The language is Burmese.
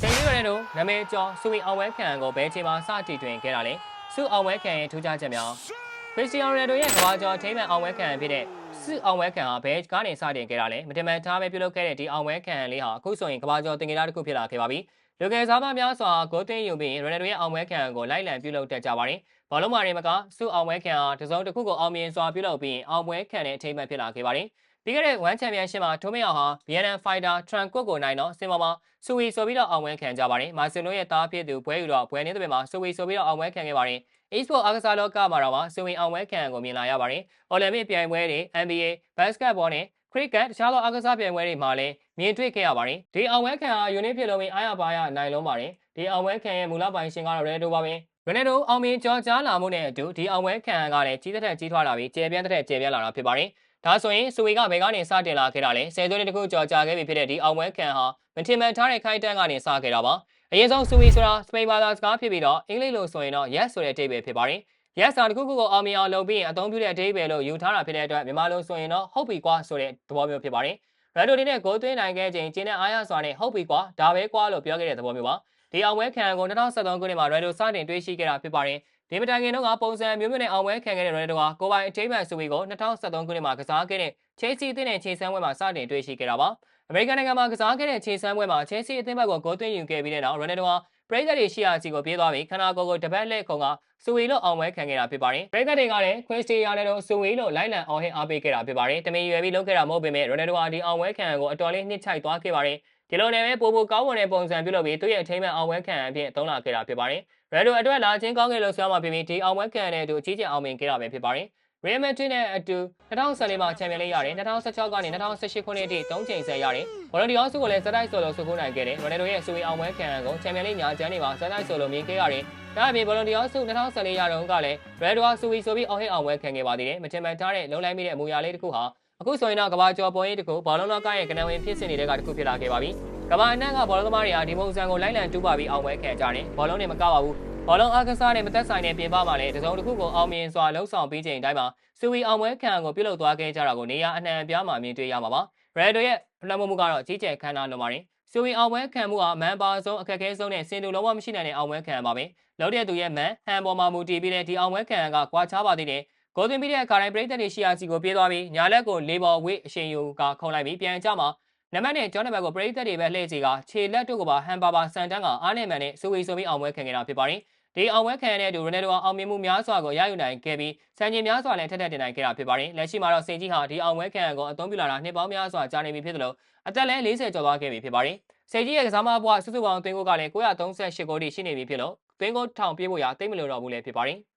စိန်လေးရတဲ့တို့နာမည်ကျော်စူဝီအောင်ဝဲခံကိုဘယ်ချိန်မှာစတီတွင်ခဲ့တာလဲစုအောင်ဝဲခံရဲ့ထူးခြားချက်များခရစ္စတီယာနိုရိုနယ်ဒိုရဲ့ကမ္ဘာကျော်ထိမ်းမှန်အောင်ဝဲခံဖြစ်တဲ့စုအောင်ဝဲခံဟာဘယ်ကနေစတင်ခဲ့တာလဲမတင်မှန်ထားပဲပြုလုပ်ခဲ့တဲ့ဒီအောင်ဝဲခံလေးဟာအခုဆိုရင်ကမ္ဘာကျော်တင်ကြတာတစ်ခုဖြစ်လာခဲ့ပါပြီလူငယ်စားမများစွာကိုသိန်းယူပြီးရိုနယ်ဒိုရဲ့အောင်ဝဲခံကိုလိုက်လံပြုလုပ်တတ်ကြပါတယ်ဘောလုံးမာရီမကစုအောင်ဝဲခံဟာတစုံတစ်ခုကိုအောင်မြင်စွာပြုလုပ်ပြီးအောင်ဝဲခံတဲ့အထိမ်းမှန်ဖြစ်လာခဲ့ပါတယ် ပြီးခဲ့တဲ့ One Championship မှာထိုးမရအောင်ဟာ Vietnam Fighter Tran Quat ကိုနိုင်တော့စင်ပေါ်မှာစူဝီဆိုပြီးတော့အောင်ပွဲခံကြပါတယ်။မာဆင်နိုရဲ့တားဖြစ်သူပွဲယူတော့ပွဲနေတဲ့ဘက်မှာစူဝီဆိုပြီးတော့အောင်ပွဲခံခဲ့ပါတယ်။ e-sport အားကစားလောကမှာတော့စူဝီအောင်ပွဲခံကိုမြင်လာရပါတယ်။ Olympic ပြိုင်ပွဲတွေ NBA Basketball နဲ့ Cricket တခြားသောအားကစားပြိုင်ပွဲတွေမှာလည်းမြင်တွေ့ခဲ့ရပါတယ်။ဒီအောင်ပွဲခံဟာ unit ဖြစ်လုံးပြီးအားရပါရနိုင်လုံးပါတယ်။ဒီအောင်ပွဲခံရဲ့မူလပိုင်ရှင်ကတော့ Ronaldo ပါပဲ။ Ronaldo အောင်မြင်ကြောကြားလာမှုနဲ့အတူဒီအောင်ပွဲခံကလည်းကြီးသက်ကြီးထွားလာပြီးကျေပြန့်တဲ့ကျေပြန့်လာတာဖြစ်ပါတယ်။ ဒါဆိုရင်စူဝီကဘယ်ကနေစတင်လာခဲ့တာလဲဆယ်သွင်းတစ်ခုကြော်ကြာခဲ့ပြီဖြစ်တဲ့ဒီအောင်ပွဲခံဟာမထင်မှန်ထားတဲ့ခိုင်တန်းကနေစခဲ့တာပါအရင်ဆုံးစူဝီဆိုတာစပိန်ဘာသာစကားဖြစ်ပြီးတော့အင်္ဂလိပ်လိုဆိုရင်တော့ yes ဆိုတဲ့အဓိပ္ပာယ်ဖြစ်ပါတယ် yes စာတစ်ခုခုကိုအောင်မြင်အောင်လုပ်ပြီးရင်အသုံးပြုတဲ့အဓိပ္ပာယ်လို့ယူထားတာဖြစ်တဲ့အတွက်မြန်မာလိုဆိုရင်တော့ဟုတ်ပြီကွာဆိုတဲ့သဘောမျိုးဖြစ်ပါတယ်ရန်ဒိုဒီနဲ့ဂိုးသွင်းနိုင်ခဲ့ခြင်းကျင်းတဲ့အားရစွာနဲ့ဟုတ်ပြီကွာဒါပဲကွာလို့ပြောခဲ့တဲ့သဘောမျိုးပါဒီအောင်ပွဲခံကို2013ခုနှစ်မှာရန်ဒိုစတင်တွေ့ရှိခဲ့တာဖြစ်ပါတယ် ဒီမတိုင်ခင်တော့ပုံစံမျိုးမျိုးနဲ့အောင်ပွဲခံခဲ့တဲ့ရိုနယ်ဒိုဟာကိုပိုင်အထိမ်းအမှန်စူဝီကို2013ခုနှစ်မှာကစားခဲ့တဲ့ချဲစီအသင်းနဲ့ခြေစမ်းပွဲမှာစတင်တွေ့ရှိခဲ့တာပါအမေရိကန်နိုင်ငံမှာကစားခဲ့တဲ့ခြေစမ်းပွဲမှာချဲစီအသင်းဘက်ကိုဂိုးသွင်းယူခဲ့ပြီးတဲ့နောက်ရိုနယ်ဒိုဟာပရိသတ်တွေရှိရာစီကိုပြေးသွားပြီးခနာကိုကိုတပတ်လက်ခုံကစူဝီလို့အောင်ပွဲခံခဲ့တာဖြစ်ပါတယ်ပရိသတ်တွေကလည်းခွင်းစတီယာနဲ့တော့စူဝီလို့လိုက်လံအောင်ဟစ်အားပေးခဲ့တာဖြစ်ပါတယ်တမင်ရွယ်ပြီးလုပ်ခဲ့တာမဟုတ်ပေမဲ့ရိုနယ်ဒိုဟာဒီအောင်ပွဲခံကိုအတော်လေးနှိမ့်ချိုက်သွားခဲ့ပါတယ် ဒီလိုနဲ့ပဲပိုပိုကောင်းမွန်တဲ့ပုံစံပြုလုပ်ပြီးသူ့ရဲ့အထိမ်းအမှန်အောင်ပွဲခံအဖြစ်သုံးလာခဲ့တာဖြစ်ပါတယ်ရန်ဒိုအတွက်လာချင်းကောင်းကင်လို့ဆိုရမှာဖြစ်ပြီးဒီအောင်ပွဲခံတဲ့အတူအကြီးကျယ်အောင်မြင်ခဲ့တာပဲဖြစ်ပါတယ်။ Real Madrid နဲ့အတူ2014မှာချန်ပီယံလိရတယ်2016ကနေ2018ခုနှစ်အထိ3ချိန်ဆက်ရတယ်။ဘောလုံးဒီအောက်စုကိုလည်းဇက်တိုက်ဆိုလိုစုခိုးနိုင်ခဲ့တယ်။ရိုနယ်ဒိုရဲ့စူဝီအောင်ပွဲခံကိုချန်ပီယံလိညာချမ်းတွေမှာဇက်တိုက်ဆိုလိုမြင်ခဲ့ရတယ်။ဒါအပြင်ဘောလုံးဒီအောက်စု2014ရာတုန်းကလည်း Red Dwarf စူဝီဆိုပြီးအောင်ဟစ်အောင်ပွဲခံခဲ့ပါသေးတယ်။မချင်မှန်ထားတဲ့လုံလိုက်မိတဲ့အမူအရာလေးတစ်ခုဟာ အခုဆိုရင်တော့ကဘာကျော်ပေါ်ရေးတစ်ခုဘောလုံးလောကရဲ့ကနဝင်ဖြစ်စဉ်တွေကတစ်ခုဖြစ်လာခဲ့ပါပြီ။ကဘာအနှံ့ကဘောလုံးသမားတွေကဒီပုံစံကိုလိုက်လံတူးပါပြီးအောင်ပွဲခံကြတယ်။ဘောလုံးတွေမကပါဘူး။ဘောလုံးအားကစားနဲ့မသက်ဆိုင်တဲ့ပြင်ပမှာလည်းတစုံတစ်ခုကိုအောင်မြင်စွာလှုပ်ဆောင်ပြီးချိန်တိုင်းမှာစူဝီအောင်ပွဲခံကိုပြုလုပ်သွားခဲ့ကြတာကိုနေရာအနှံ့အပြားမှာမြင်တွေ့ရမှာပါ။ရယ်ဒိုရဲ့လွှမ်းမိုးမှုကတော့ကြီးကျယ်ခမ်းနားလွန်ပါတယ်။စူဝီအောင်ပွဲခံမှုဟာမန်ပါဆုံးအခက်အခဲဆုံးနဲ့စင်တူလုံးဝမရှိနိုင်တဲ့အောင်ပွဲခံပါပဲ။လောက်တဲ့သူရဲ့မန်ဟန်ပေါ်မှာမူတည်ပြီးတဲ့ဒီအောင်ပွဲခံကကွာခြားပါသေးတယ်။ ဂိုးသွင်းပြီးတဲ့အခါတိုင်းပရိသတ်တွေရှီယာစီကိုပြေးသွားပြီးညာလက်ကိုလေးပေါ်ဝိအရှင်ယူကခုံလိုက်ပြီးပြန်ကြမှာနံပါတ်နဲ့ကျောင်းနံပါတ်ကိုပရိသတ်တွေပဲလှည့်စီကခြေလက်တို့ကပါဟန်ပါပါစန်တန်းကအားနဲ့မှန်နဲ့စူဝီဆိုပြီးအောင်ပွဲခံခဲ့တာဖြစ်ပါတယ်။ဒီအောင်ပွဲခံရတဲ့သူရိုနယ်ဒိုအောင်မြင်မှုများစွာကိုရယူနိုင်ခဲ့ပြီးစံချိန်များစွာလည်းထက်ထက်တင်နိုင်ခဲ့တာဖြစ်ပါတယ်။လက်ရှိမှာတော့စိန်ကြီးဟာဒီအောင်ပွဲခံကိုအသုံးပြုလာတာနှစ်ပေါင်းများစွာကြာနေပြီဖြစ်သလိုအသက်လည်း40ကျော်သွားခဲ့ပြီဖြစ်ပါတယ်။စိန်ကြီးရဲ့ကစားမဘွားစုစုပေါင်းသွင်းကိုကလည်း938ဂိုးထိရှိနေပြီဖြစ်လို့သွင်းကိုထောင်ပြေးဖို့ရသိမ့်မလို့တော့ဘူးလည်းဖြစ်ပါတယ်။